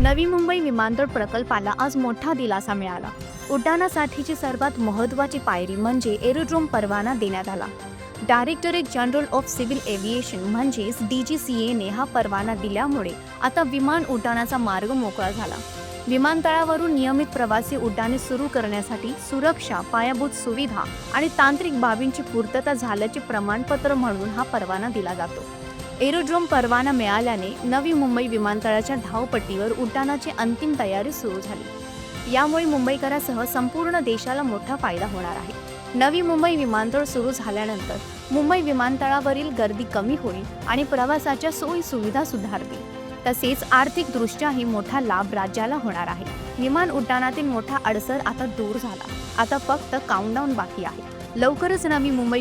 नवी मुंबई विमानतळ प्रकल्पाला आज मोठा दिलासा मिळाला. उड्डाणासाठीची सर्वात महत्त्वाची पायरी म्हणजे एरोड्रोम परवाना देण्यात आला. Directorate general of civil aviation म्हणजेच डी जी सी एने हा परवाना दिल्यामुळे आता विमान उड्डाणाचा मार्ग मोकळा झाला. विमानतळावरून नियमित प्रवासी उड्डाणे सुरू करण्यासाठी सुरक्षा पायाभूत सुविधा आणि तांत्रिक बाबींची पूर्तता झाल्याचे प्रमाणपत्र म्हणून हा परवाना दिला जातो. एरोड्रोम परवाना मिळाल्याने नवी मुंबई विमानतळाच्या धावपट्टीवर उड्डाणाची अंतिम तयारी सुरू झाली. यामुळे मुंबईकरासह संपूर्ण देशाला मोठा फायदा होणार आहे. नवी मुंबई विमानतळ सुरू झाल्यानंतर मुंबई विमानतळावरील गर्दी कमी होईल आणि प्रवासाच्या सोयी सुविधा सुधारतील. तसेच आर्थिकदृष्ट्याही मोठा लाभ राज्याला होणार आहे. विमान उड्डाणातील मोठा अडसर आता दूर झाला. आता फक्त काउंटडाऊन बाकी आहे. लवकरच नवी मुंबई